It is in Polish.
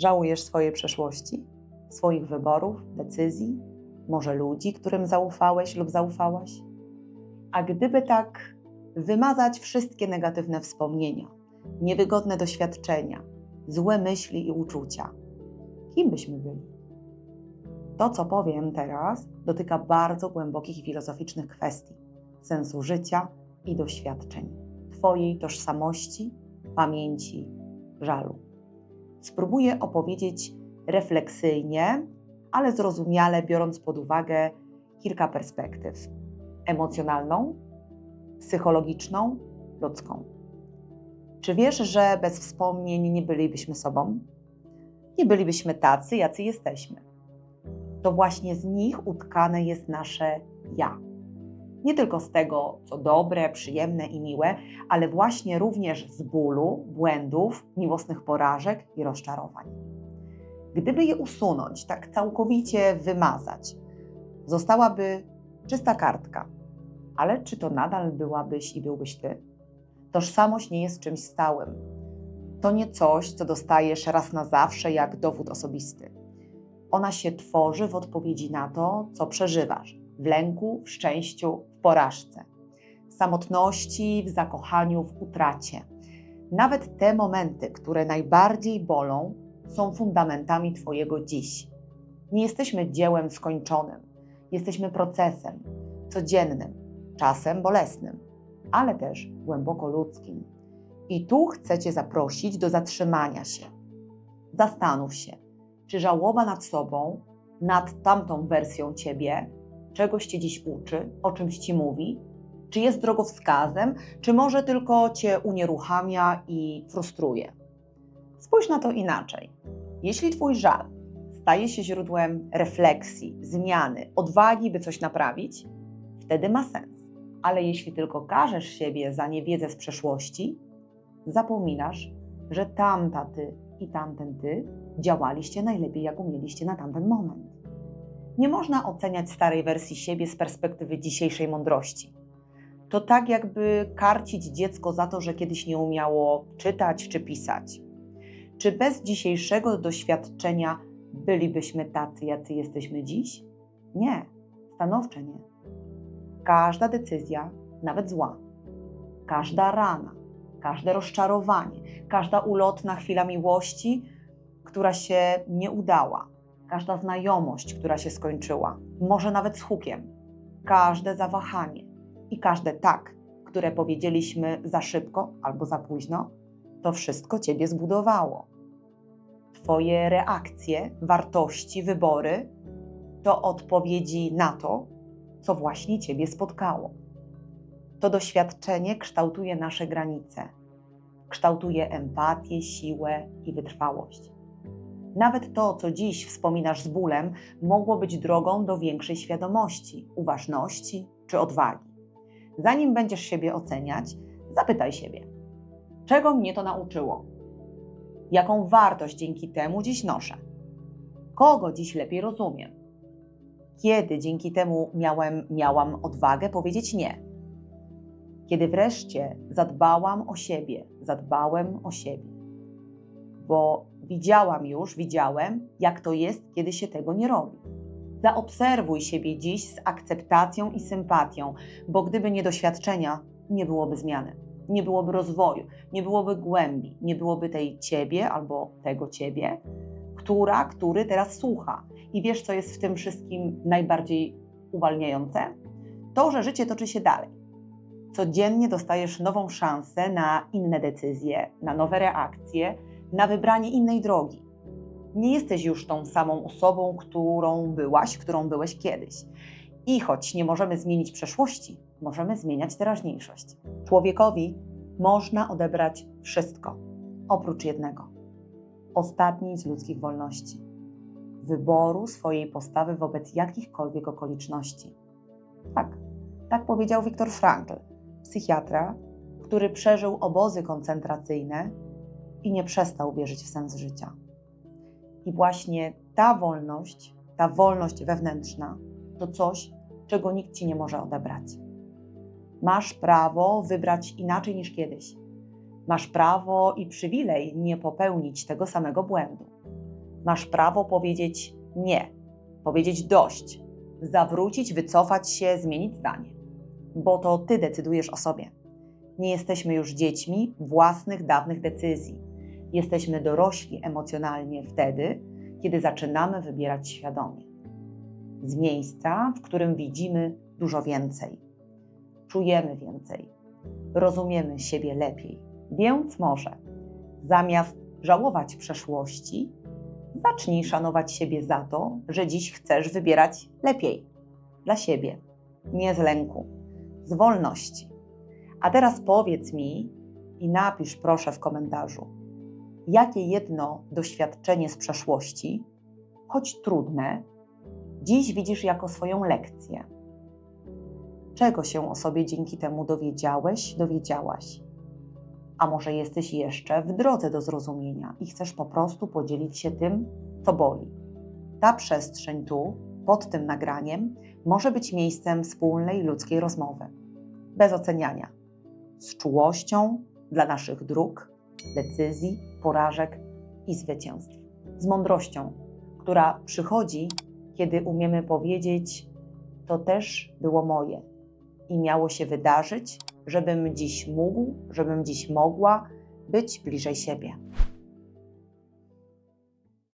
Żałujesz swojej przeszłości, swoich wyborów, decyzji, może ludzi, którym zaufałeś lub zaufałaś? A gdyby tak wymazać wszystkie negatywne wspomnienia, niewygodne doświadczenia, złe myśli i uczucia, kim byśmy byli? To, co powiem teraz, dotyka bardzo głębokich i filozoficznych kwestii sensu życia i doświadczeń, Twojej tożsamości, pamięci, żalu. Spróbuję opowiedzieć refleksyjnie, ale zrozumiale, biorąc pod uwagę kilka perspektyw: emocjonalną, psychologiczną, ludzką. Czy wiesz, że bez wspomnień nie bylibyśmy sobą? Nie bylibyśmy tacy, jacy jesteśmy. To właśnie z nich utkane jest nasze ja. Nie tylko z tego, co dobre, przyjemne i miłe, ale właśnie również z bólu, błędów, miłosnych porażek i rozczarowań. Gdyby je usunąć, tak całkowicie wymazać, zostałaby czysta kartka. Ale czy to nadal byłabyś i byłbyś ty? Tożsamość nie jest czymś stałym. To nie coś, co dostajesz raz na zawsze jak dowód osobisty. Ona się tworzy w odpowiedzi na to, co przeżywasz w lęku, w szczęściu, w porażce, w samotności, w zakochaniu, w utracie. Nawet te momenty, które najbardziej bolą, są fundamentami Twojego dziś. Nie jesteśmy dziełem skończonym, jesteśmy procesem codziennym, czasem bolesnym, ale też głęboko ludzkim. I tu chcę Cię zaprosić do zatrzymania się. Zastanów się, czy żałoba nad sobą, nad tamtą wersją Ciebie, czegoś Cię dziś uczy, o czymś Ci mówi, czy jest drogowskazem, czy może tylko Cię unieruchamia i frustruje. Spójrz na to inaczej. Jeśli Twój żal staje się źródłem refleksji, zmiany, odwagi, by coś naprawić, wtedy ma sens. Ale jeśli tylko karzesz siebie za niewiedzę z przeszłości, zapominasz, że tamta ty i tamten ty działaliście najlepiej, jak umieliście na tamten moment. Nie można oceniać starej wersji siebie z perspektywy dzisiejszej mądrości. To tak, jakby karcić dziecko za to, że kiedyś nie umiało czytać czy pisać. Czy bez dzisiejszego doświadczenia bylibyśmy tacy, jacy jesteśmy dziś? Nie, stanowcze nie. Każda decyzja, nawet zła, każda rana, każde rozczarowanie, każda ulotna chwila miłości, która się nie udała, każda znajomość, która się skończyła, może nawet z hukiem, każde zawahanie i każde tak, które powiedzieliśmy za szybko albo za późno, to wszystko Ciebie zbudowało. Twoje reakcje, wartości, wybory to odpowiedzi na to, co właśnie Ciebie spotkało. To doświadczenie kształtuje nasze granice, kształtuje empatię, siłę i wytrwałość. Nawet to, co dziś wspominasz z bólem, mogło być drogą do większej świadomości, uważności czy odwagi. Zanim będziesz siebie oceniać, zapytaj siebie, czego mnie to nauczyło? Jaką wartość dzięki temu dziś noszę? Kogo dziś lepiej rozumiem? Kiedy dzięki temu miałem, miałam odwagę powiedzieć nie? Kiedy wreszcie zadbałam o siebie, zadbałem o siebie. Bo widziałam już, widziałem, jak to jest, kiedy się tego nie robi. Zaobserwuj siebie dziś z akceptacją i sympatią, bo gdyby nie doświadczenia, nie byłoby zmiany, nie byłoby rozwoju, nie byłoby głębi, nie byłoby tej ciebie albo tego ciebie, która, który teraz słucha. I wiesz, co jest w tym wszystkim najbardziej uwalniające? To, że życie toczy się dalej. Codziennie dostajesz nową szansę na inne decyzje, na nowe reakcje, na wybranie innej drogi. Nie jesteś już tą samą osobą, którą byłaś, którą byłeś kiedyś. I choć nie możemy zmienić przeszłości, możemy zmieniać teraźniejszość. Człowiekowi można odebrać wszystko, oprócz jednego ostatniej z ludzkich wolności wyboru swojej postawy wobec jakichkolwiek okoliczności. Tak, tak powiedział Viktor Frankl, psychiatra, który przeżył obozy koncentracyjne i nie przestał wierzyć w sens życia. I właśnie ta wolność, ta wolność wewnętrzna, to coś, czego nikt ci nie może odebrać. Masz prawo wybrać inaczej niż kiedyś. Masz prawo i przywilej nie popełnić tego samego błędu. Masz prawo powiedzieć nie, powiedzieć dość, zawrócić, wycofać się, zmienić zdanie, bo to ty decydujesz o sobie. Nie jesteśmy już dziećmi własnych, dawnych decyzji. Jesteśmy dorośli emocjonalnie wtedy, kiedy zaczynamy wybierać świadomie. Z miejsca, w którym widzimy dużo więcej, czujemy więcej, rozumiemy siebie lepiej. Więc może zamiast żałować przeszłości, zacznij szanować siebie za to, że dziś chcesz wybierać lepiej dla siebie, nie z lęku, z wolności. A teraz powiedz mi i napisz proszę w komentarzu, jakie jedno doświadczenie z przeszłości, choć trudne, dziś widzisz jako swoją lekcję. Czego się o sobie dzięki temu dowiedziałeś, dowiedziałaś? A może jesteś jeszcze w drodze do zrozumienia i chcesz po prostu podzielić się tym, co boli. Ta przestrzeń tu, pod tym nagraniem, może być miejscem wspólnej ludzkiej rozmowy, bez oceniania, z czułością dla naszych dróg, decyzji, porażek i zwycięstw, z mądrością, która przychodzi, kiedy umiemy powiedzieć: To też było moje i miało się wydarzyć, żebym dziś mógł, żebym dziś mogła być bliżej siebie.